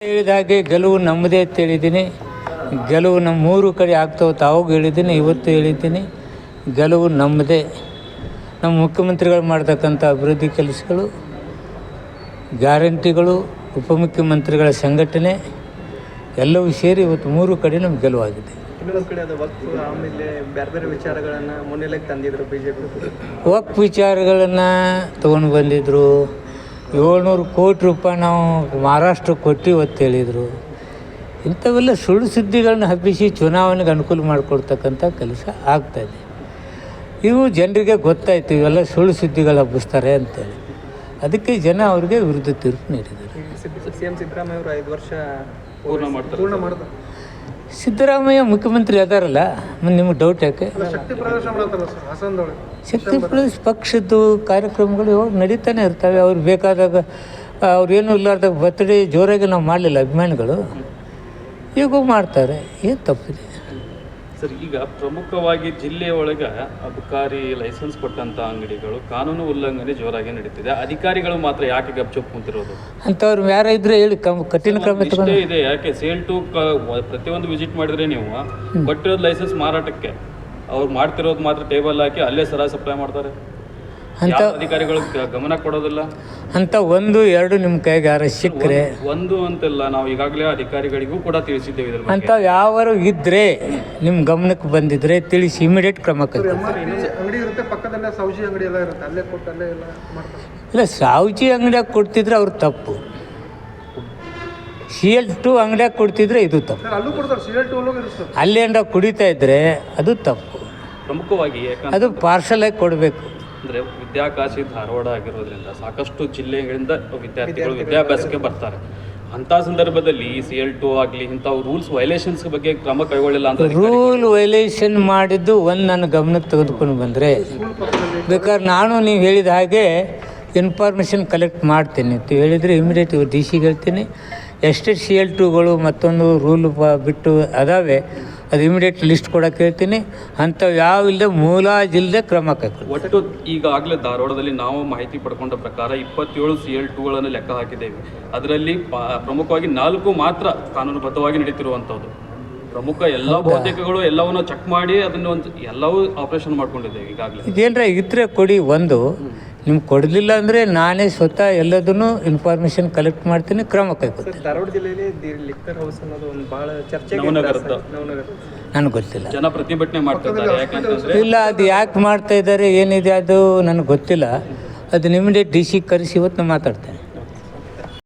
ಹೇಳಿದ ಹಾಗೆ ಗೆಲುವು ನಮ್ಮದೇ ಅಂತ ಹೇಳಿದ್ದೀನಿ. ಗೆಲುವು ನಮ್ಮ ಮೂರು ಕಡೆ ಆಗ್ತಾವೆ ತಾವಾಗ ಹೇಳಿದ್ದೀನಿ ಇವತ್ತು ಹೇಳಿದ್ದೀನಿ. ಗೆಲುವು ನಮ್ಮದೇ. ನಮ್ಮ ಮುಖ್ಯಮಂತ್ರಿಗಳು ಮಾಡ್ತಕ್ಕಂಥ ಅಭಿವೃದ್ಧಿ ಕೆಲಸಗಳು ಗ್ಯಾರಂಟಿಗಳು ಉಪಮುಖ್ಯಮಂತ್ರಿಗಳ ಸಂಘಟನೆ ಎಲ್ಲವೂ ಸೇರಿ ಇವತ್ತು ಮೂರು ಕಡೆ ನಮ್ಗೆ ಗೆಲುವಾಗಿದೆ ವಕ್ ವಿಚಾರಗಳನ್ನು ತೊಗೊಂಡು ಬಂದಿದ್ದರು ಏಳ್ನೂರು ಕೋಟಿ ರೂಪಾಯಿ ನಾವು ಮಹಾರಾಷ್ಟ್ರಕ್ಕೆ ಕೊಟ್ಟು ಅಂತ ಹೇಳಿದರು. ಇಂಥವೆಲ್ಲ ಸುಳ್ಳು ಸುದ್ದಿಗಳನ್ನ ಹಬ್ಬಿಸಿ ಚುನಾವಣೆಗೆ ಅನುಕೂಲ ಮಾಡಿಕೊಡ್ತಕ್ಕಂಥ ಕೆಲಸ ಆಗ್ತಾಯಿದೆ ಇವು ಜನರಿಗೆ ಗೊತ್ತಾಯ್ತು ಇವೆಲ್ಲ ಸುಳ್ಳು ಸುದ್ದಿಗಳು ಹಬ್ಬಿಸ್ತಾರೆ ಅಂತೇಳಿ. ಅದಕ್ಕೆ ಜನ ಅವ್ರಿಗೆ ವಿರುದ್ಧ ತೀರ್ಪು ನೀಡಿದ್ದಾರೆ. ಸಿ ಎಂ ಸಿದ್ದರಾಮಯ್ಯ ಅವರು ಐದು ವರ್ಷ ಪೂರ್ಣ ಮಾಡ್ತಾರೆ. ಪೂರ್ಣ ಮಾಡ್ತಾರೆ. ಸಿದ್ದರಾಮಯ್ಯ ಮುಖ್ಯಮಂತ್ರಿ ಅದಾರಲ್ಲ ನಿಮ್ಮ ನಿಮಗೆ ಡೌಟ್ ಯಾಕೆ? ಶಕ್ತಿ ಪ್ರದೇಶ ಪಕ್ಷದ್ದು ಕಾರ್ಯಕ್ರಮಗಳು ಇವಾಗ ನಡೀತಾನೆ ಇರ್ತವೆ. ಅವ್ರು ಬೇಕಾದಾಗ ಅವ್ರೇನು ಇಲ್ಲಾರ್ದಾಗ ಬರ್ತಡೇ ಜೋರಾಗಿ ನಾವು ಮಾಡಲಿಲ್ಲ ಅಭಿಮಾನಿಗಳು. ಈಗೂ ಮಾಡ್ತಾರೆ ಏನು ತಪ್ಪಿದೆ? ಸರ್ ಈಗ ಪ್ರಮುಖವಾಗಿ ಜಿಲ್ಲೆಯ ಒಳಗೆ ಅಬಕಾರಿ ಲೈಸೆನ್ಸ್ ಕೊಟ್ಟಂತ ಅಂಗಡಿಗಳು ಕಾನೂನು ಉಲ್ಲಂಘನೆ ಜೋರಾಗಿ ನಡೀತಿದೆ. ಅಧಿಕಾರಿಗಳು ಮಾತ್ರ ಯಾಕೆ ಗಪ್ಚುಪ್ ಕುಂತಿರೋದು? ಅಂಥವ್ರು ಯಾರ ಇದ್ರೆ ಹೇಳಿ ಕಮ್ ಕಠಿಣ ಕ್ರಮ ಇಷ್ಟೇ ಇದೆ. ಯಾಕೆ ಸೇಲ್ ಟು ಪ್ರತಿಯೊಂದು ವಿಸಿಟ್ ಮಾಡಿದ್ರೆ ನೀವು ಕೊಟ್ಟಿರೋದು ಲೈಸೆನ್ಸ್ ಮಾರಾಟಕ್ಕೆ. ಅವ್ರು ಮಾಡ್ತಿರೋದು ಮಾತ್ರ ಟೇಬಲ್ ಹಾಕಿ ಅಲ್ಲೇ ಸರ ಸಪ್ಲೈ ಮಾಡ್ತಾರೆ. ಅಂಥ ಯಾವ ಅಧಿಕಾರಿಗಳು ಗಮನ ಕೊಡೋದಿಲ್ಲ? ಅಂತ ಒಂದು ಎರಡು ನಿಮ್ಮ ಕೈಗೆ ಯಾರು ಸಿಕ್ಕರೆ. ಒಂದು ಅಂತಲ್ಲ ನಾವು ಈಗಾಗಲೇ ಅಧಿಕಾರಿಗಳಿಗೂ ಕೂಡ ತಿಳಿಸಿದ್ದೇವೆ ಅಂತ ಬಗ್ಗೆ. ಅಂಥವು ಯಾವಾರು ಇದ್ದರೆ ನಿಮ್ಮ ಗಮನಕ್ಕೆ ಬಂದಿದ್ರೆ ತಿಳಿಸಿ ಇಮಿಡಿಯೇಟ್ ಕ್ರಮ ಕೈಗೊಳ್ಳಿ. ಅಂಗಡಿ ಇರುತ್ತೆ ಪಕ್ಕದಲ್ಲೇ ಸೌಜಿ ಅಂಗಡಿ ಎಲ್ಲ ಇರುತ್ತೆ ಅಲ್ಲೇ ಕೊಟ್ಟು ಅಲ್ಲೇ ಎಲ್ಲ ಮಾಡ್ತಾರೆ. ಇಲ್ಲ ಸಾವುಜಿ ಅಂಗಡಿಯಾಗ ಕೊಡ್ತಿದ್ರೆ ಅವ್ರು ತಪ್ಪು. ಸಿ ಎಲ್ ಟು ಅಂಗಡಿಯಾಗ ಕೊಡ್ತಿದ್ರೆ ಇದು ತಪ್ಪು. ಸರ್ ಅಲ್ಲೂ ಕೊಡ್ತಾರೆ ಇರುತ್ತೆ ಏನಾರ ಕುಡಿತಾ ಇದ್ರೆ ಅದು ತಪ್ಪು. ಪ್ರಮುಖವಾಗಿ ಯಾಕಂದ್ರೆ ಅದು ಪಾರ್ಸಲ್ ಆಗಿ ಕೊಡಬೇಕು. ಅಂದ್ರೆ ವಿದ್ಯಾಕಾಶಿ ಧಾರವಾಡ ಆಗಿರೋದ್ರಿಂದ ಸಾಕಷ್ಟು ಜಿಲ್ಲೆಗಳಿಂದ ವಿದ್ಯಾರ್ಥಿಗಳು ವಿದ್ಯಾಭ್ಯಾಸಕ್ಕೆ ಬರ್ತಾರೆ. ಅಂತ ಸಂದರ್ಭದಲ್ಲಿ ಸಿ ಎಲ್ ಟು ಆಗಲಿ ಇಂಥವು ರೂಲ್ಸ್ ವೈಲೇಷನ್ಸ್ ಬಗ್ಗೆ ಕ್ರಮ ಕೈಗೊಳ್ಳಿಲ್ಲ ಅಂತ ರೂಲ್ ವೈಲೇಷನ್ ಮಾಡಿದ್ದು ಒಂದು ನನ್ನ ಗಮನಕ್ಕೆ ತೆಗೆದುಕೊಂಡು ಬಂದರೆ ಬೇಕಾದ್ರೆ ನಾನು ನೀವು ಹೇಳಿದ ಹಾಗೆ ಇನ್ಫಾರ್ಮೇಷನ್ ಕಲೆಕ್ಟ್ ಮಾಡ್ತೀನಿ. ಅಂತ ಹೇಳಿದರೆ ಇಮಿಡಿಯೇಟ್ ಡಿ ಸಿಗೆ ಹೇಳ್ತೀನಿ. ಎಷ್ಟು ಸಿ ಎಲ್ ಟುಗಳು ಮತ್ತೊಂದು ರೂಲ್ ಬಿಟ್ಟು ಅದಾವೆ ಅದು ಇಮಿಡಿಯೇಟ್ ಲಿಸ್ಟ್ ಕೊಡಕ್ಕೆ ಹೇಳ್ತೀನಿ. ಅಂಥವು ಯಾವ ಇಲ್ಲದೆ ಜಿಲ್ಲೆ ಕ್ರಮ ಕೈಗೊಳ್ಳಿ. ಒಟ್ಟು ಈಗಾಗಲೇ ಧಾರವಾಡದಲ್ಲಿ ನಾವು ಮಾಹಿತಿ ಪಡ್ಕೊಂಡ ಪ್ರಕಾರ ಇಪ್ಪತ್ತೇಳು ಸಿ ಎಲ್ ಟುಗಳನ್ನು ಲೆಕ್ಕ ಹಾಕಿದ್ದೇವೆ. ಅದರಲ್ಲಿ ಪ್ರಮುಖವಾಗಿ ನಾಲ್ಕು ಮಾತ್ರ ಕಾನೂನುಬದ್ಧವಾಗಿ ನಡೀತಿರುವಂಥದ್ದು. ಪ್ರಮುಖ ಎಲ್ಲ ಬಹುತೇಕಗಳು ಎಲ್ಲವನ್ನು ಚೆಕ್ ಮಾಡಿ ಅದನ್ನು ಒಂದು ಎಲ್ಲವೂ ಆಪರೇಷನ್ ಮಾಡ್ಕೊಂಡಿದ್ದೇವೆ ಈಗಾಗಲೇ. ಇದೇನರ ಇದ್ರೆ ಕೊಡಿ ಒಂದು. ನಿಮ್ಗೆ ಕೊಡಲಿಲ್ಲ ಅಂದರೆ ನಾನೇ ಸ್ವತಃ ಎಲ್ಲದನ್ನು ಇನ್ಫಾರ್ಮೇಷನ್ ಕಲೆಕ್ಟ್ ಮಾಡ್ತೀನಿ ಕ್ರಮ ಕೈಗೊಳ್ತೀನಿ. ಧಾರವಾಡ ಜಿಲ್ಲೆಯಲ್ಲಿ ಲಿಕ್ಕರ್ ಹೌಸ್ ಅನ್ನೋದು ಒಂದು ನನಗೆ ಗೊತ್ತಿಲ್ಲ. ಜನ ಪ್ರತಿಭಟನೆ ಮಾಡ್ತಿದ್ದಾರೆ ಯಾಕಂತಂದ್ರೆ ಇಲ್ಲ ಅದು ಯಾಕೆ ಮಾಡ್ತಾ ಇದ್ದಾರೆ ಏನಿದೆ ಅದು ನನಗೆ ಗೊತ್ತಿಲ್ಲ. ಅದು ನಿಮ್ಮದೇ ಡಿ ಸಿ ಕರೆಸಿ ಇವತ್ತು ನಾನು ಮಾತಾಡ್ತೇನೆ.